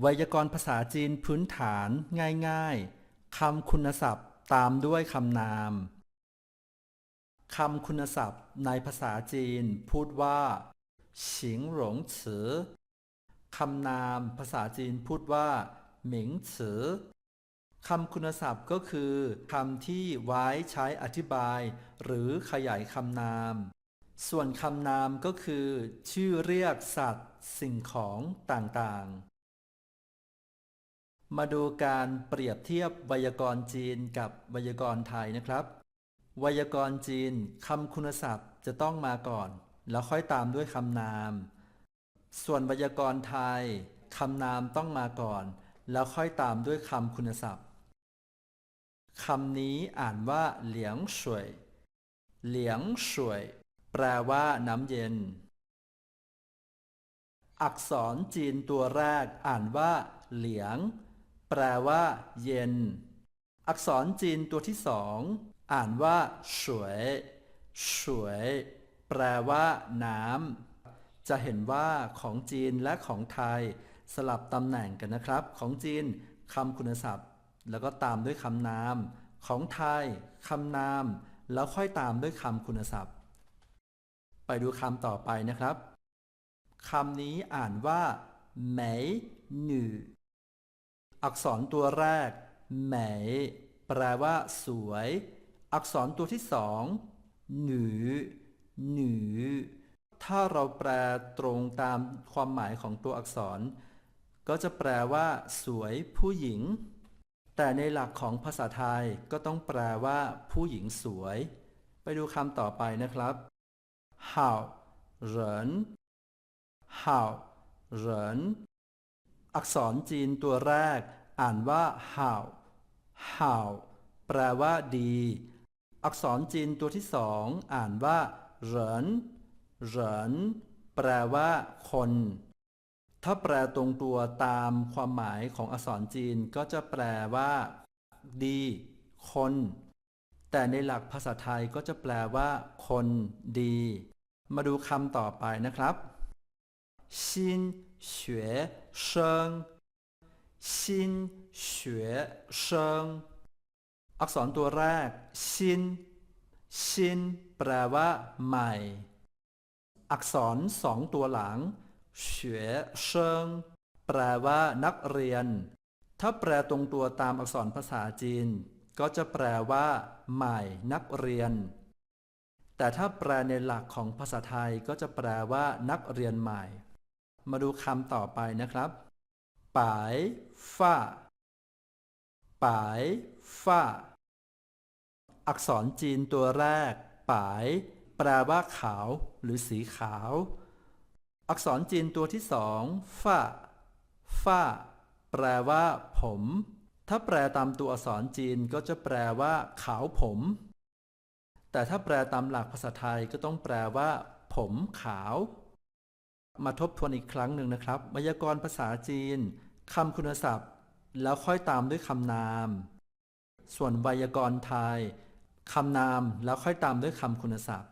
ไวยากรณ์ภาษาจีนพื้นฐานง่ายๆ คำคุณศัพท์ตามด้วยคำนาม คำคุณศัพท์ในภาษาจีนพูดว่าฉิงหลงฉือคำนามภาษาจีนพูดว่า หมิงฉือคำคุณศัพท์ก็คือคำที่ไว้ใช้อธิบาย หรือขยายคำนาม ส่วนคำนามก็คือ ชื่อเรียกสัตว์ สิ่งของต่างๆ มาดูการเปรียบเทียบไวยากรณ์จีนกับไวยากรณ์ไทยนะครับ ไวยากรณ์จีนคำคุณศัพท์จะต้องมาก่อน แล้วค่อยตามด้วยคำนาม ส่วนไวยากรณ์ไทยคำนามต้องมาก่อน แล้วค่อยตามด้วยคำคุณศัพท์คำนี้อ่านว่าเหลียงสวยเหลียงสวยแปลว่าน้ำเย็น อักษรจีนตัวแรกอ่านว่า เหลียง แปลว่า เย็น อักษรจีนตัวที่สองอ่านว่าสวยสวย แปลว่า น้ำจะเห็นว่าของจีนและของไทย สลับตำแหน่งกันนะครับ ของจีนคำคุณศัพท์ แล้วก็ตามด้วยคำนาม ของไทยคำนาม แล้วค่อยตามด้วยคำคุณศัพท์ ไปดูคำต่อไปนะครับคำนี้อ่านว่าเหมหนู อักษรตัวแรกเหมยแปลว่า สวย อักษรตัวที่สองหนูหนูถ้าเราแปลตรงตามความหมายของตัวอักษร ก็จะแปลว่า สวยผู้หญิง แต่ในหลักของภาษาไทยก็ต้องแปลว่า ผู้หญิงสวย ไปดูคำต่อไปนะครับ好人好人 อักษรจีนตัวแรก อ่านว่าห่าวห่าวแปลว่าดี อักษรจีนตัวที่สองอ่านว่าเหรินเหรินแปลว่า คน ถ้าแปลตรงตัวตามความหมายของอักษรจีนก็จะแปลว่า ดี คน แต่ในหลักภาษาไทยก็จะแปลว่า คนดี มาดูคำต่อไปนะครับ 新学生新学生อักษรตัวแรกชินชินแปลว่า ใหม่ อักษรสองตัวหลังเฉวยเชิงแปลว่า นักเรียน ถ้าแปลตรงตัวตามอักษรภาษาจีน ก็จะแปลว่า ใหม่ นักเรียน แต่ถ้าแปลในหลักของภาษาไทยก็จะแปลว่า นักเรียนใหม่ มาดูคำต่อไปนะครับป๋ายฝ้าป๋ายฝ้า อักษรจีนตัวแรกป๋าย แปลว่าขาว หรือสีขาว อักษรจีนตัวที่สองฝ้าฝ้า แปลว่า ผม ถ้าแปลตามตัวอักษรจีนก็จะแปลว่า ขาวผม แต่ถ้าแปลตามหลักภาษาไทยก็ต้องแปลว่า ผมขาว มาทบทวนอีกครั้งหนึ่งนะครับ ไวยากรณ์ภาษาจีนคำคุณศัพท์ แล้วค่อยตามด้วยคำนาม ส่วนไวยากรณ์ไทยคำนามแล้วค่อยตามด้วยคำคุณศัพท์